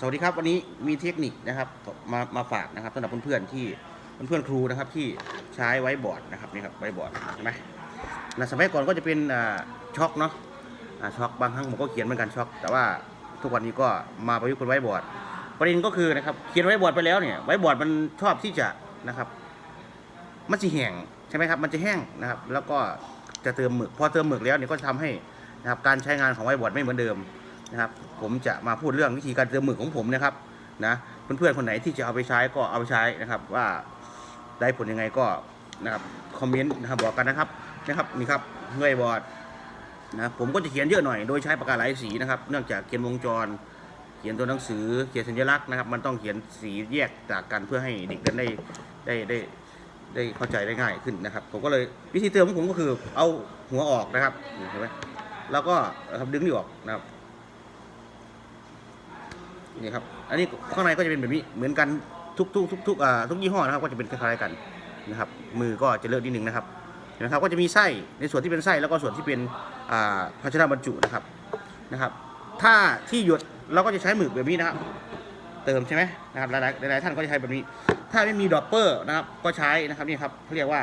สวัสดีครับวันนี้มีเทคนิคนะครับมามาฝากนะครับสำหรับเพื่อนๆที่เพื่อนๆครูนะครับที่ใช้ไว้บอร์ดนะครับนี่ครับไว้บอร์ดเห็นไหมนะสมัยก่อนก็จะเป็นช็อกเนาะช็อกบางครั้งผมก็เขียนเหมือนกันช็อกแต่ว่าทุกวันนี้ก็มาประยุกต์เป็นไว้บอร์ด ประเด็นก็คือนะครับเขียนไว้บอร์ดไปแล้วเนี่ยไว้บอร์ดมันชอบที่จะนะครับมันจะแห้งใช่ไหมครับมันจะแห้งนะครับแล้วก็จะเติมหมึกพอเติมหมึกแล้วเนี่ยก็จะทำให้นะครับการใช้งานของไว้บอร์ดไม่เหมือนเดิม นะครับ ผมจะมาพูดเรื่องวิธีการเติมหมึกของผมนะครับนะเพื่อนๆคนไหนที่จะเอาไปใช้ก็เอาไปใช้นะครับ ว่าได้ผลยังไงก็นะครับคอมเมนต์นะครับบอกกันนะครับนะครับนี่ครับไว้บอร์ดนะผมก็จะเขียนเยอะหน่อยโดยใช้ปากกาหลายสีนะครับ เนื่องจากเขียนวงจร เขียนตัวหนังสือเขียนสัญลักษณ์นะครับ มันต้องเขียนสีแยกจากกันเพื่อให้เด็กนั้นได้ได้ได้ได้เข้าใจได้ง่ายขึ้นนะครับ ผมก็เลยวิธีเติมของผมก็คือเอาหัวออกนะครับนี่เห็นไหมแล้วก็นะครับดึงนี่ออกนะครับ นี่ครับ อันนี้ข้างในก็จะเป็นแบบนี้เหมือนกันทุกทุกทุกทุกอ่าทุกยี่ห้อนะครับก็จะเป็นคล้ายๆกันนะครับ มือก็จะเลอกนิดนึงนะครับนไหมครับ ก็จะมีไส้ในส่วนที่เป็นไส้แล้วก็ส่วนที่เป็นอ่าภาชนะบรรจุนะครับนะครับ ถ้าที่หยดเราก็จะใช้หมึกแบบนี้นะครับ เติมใช่ไหมนะครับหลายๆหลายๆท่านก็จะใช้แบบนี้ ถ้าไม่มีดอปเปอร์นะครับ ก็ใช้นะครับนี่ครับเขาเรียกว่า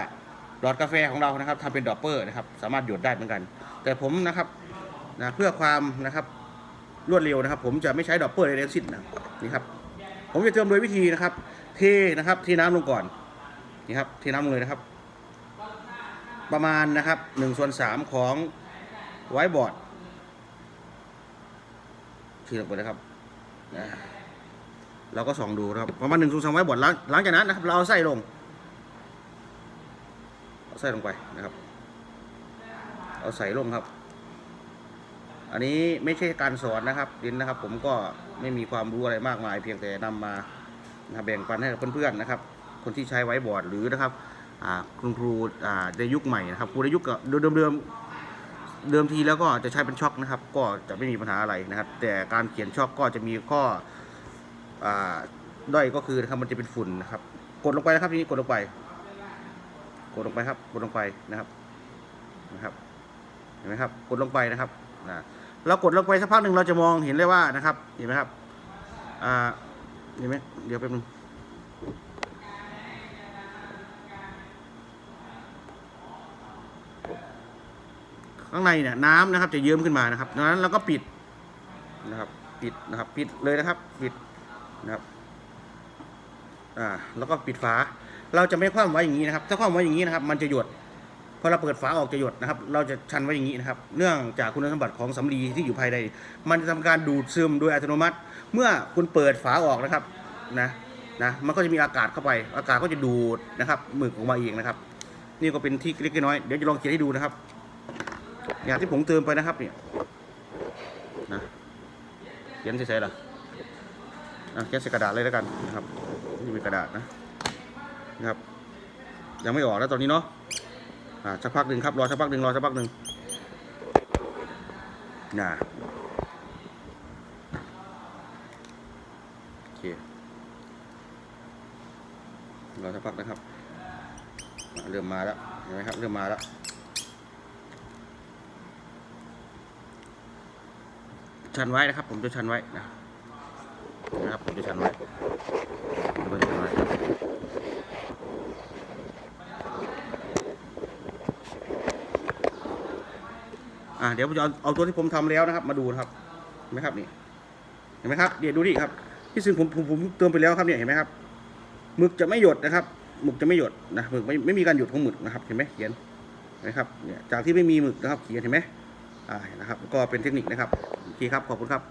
หลอดกาแฟของเรานะครับทำเป็นดอปเปอร์นะครับ สามารถหยดได้เหมือนกัน แต่ผมนะครับนะเพื่อความนะครับ รวดเร็วนะครับ ผมจะไม่ใช้ดอปเปอร์ในทั้งสิ้นนะนี่ครับผมจะเติมโดยวิธีนะครับ เทนะครับเทน้ำลงก่อนนี่ครับเทน้ำลงเลยนะครับ ประมาณนะครับหนึ่งส่วนสามของไวบอร์ดชื่อลงไปนะครับเราก็ส่องดูนะครับประมาณหนึ่งส่วนสองไวบอดหลังหลังจากนั้นนะครับ เราเอาไส้ลงเอาไส้ลงไปนะครับ เอาใส่ลงครับ อันนี้ไม่ใช่การสอนนะครับดินนะครับ ผมก็ไม่มีความรู้อะไรมากมาย เพียงแต่นำมาแบ่งปันให้กับเพื่อนๆนะครับ คนที่ใช้ไว้บอร์ดหรือนะครับคุณครูในยุคใหม่นะครับครูในยุคเดิมๆเดิมเดิมทีแล้วก็จะใช้เป็นช็อคนะครับ ก็จะไม่มีปัญหาอะไรนะครับ แต่การเขียนช็อคก็จะมีข้ออด้อยก็คือนะครับมันจะเป็นฝุ่นนะครับ กดลงไปนะครับทีนี้กดลงไป กดลงไปครับ กดลงไปนะครับนะครับเห็นไหมครับ กดลงไปนะครับนะ เรากดลงไปสักพักหนึ่งเราจะมองเห็นเลยว่านะครับเห็นไหมครับอ่าเห็นไหมเดี๋ยวแป๊บนึงข้างในเนี่ยน้ำนะครับจะเยิ้มขึ้นมานะครับดังนั้นเราก็ปิดนะครับปิดนะครับปิดเลยนะครับปิดนะครับอ่าแล้วก็ปิดฝา เราจะไม่คว่ำไว้อย่างนี้นะครับ ถ้าคว่ำไว้อย่างนี้นะครับ มันจะหยด อเราเปิดฝาออกจะหยดนะครับ เราจะชันไว้อย่างนี้นะครับ เนื่องจากคุณสมบัติของสำลีที่อยู่ภายใน มันจะทำการดูดซึมโดยอัตโนมัติ เมื่อคุณเปิดฝาออกนะครับนะนะมันก็จะมีอากาศเข้าไป อากาศก็จะดูดนะครับหมึกออกมาเองนะครับ นี่ก็เป็นที่เล็กน้อยเดี๋ยวจะลองเขียนให้ดูนะครับ อย่างที่ผมเติมไปนะครับเนี่ยนะเขียนใส่ๆล่ะอะเขียนใส่กระดาษเลยแล้วกันนะครับนี่เป็นกระดาษนะนะครับยังไม่ออกแล้วตอนนี้เนาะ อ่าสักพักหนึ่งครับรอสักพักหนึ่งรอสักพักหนึ่งนะโอเครอสักพักนะครับ เริ่มมาแล้วเห็นไหมครับเริ่มมาแล้วชันไว้นะครับ ผมจะชันไว้นะนะครับผมจะชันไว้ผมจะชันไว้ อ่าเดี๋ยวผมจะเอาเอาตัวที่ผมทำแล้วนะครับ มาดูนะครับเห็นไหมครับนี่เห็นไหมครับเดี๋ยวดูดิครับที่ซึ่งผมผมผมเติมไปแล้วครับเนี่ยเห็นไหมครับหมึกจะไม่หยดนะครับหมึกจะไม่หยดนะหมึกไม่ไม่มีการหยดของหมึกนะครับเห็นไหมเขียนเห็นะครับเนี่ยจากที่ไม่มีหมึกนะครับเขียนเห็นไหมอ่านะครับก็เป็นเทคนิคนะครับโอเคครับขอบคุณครับ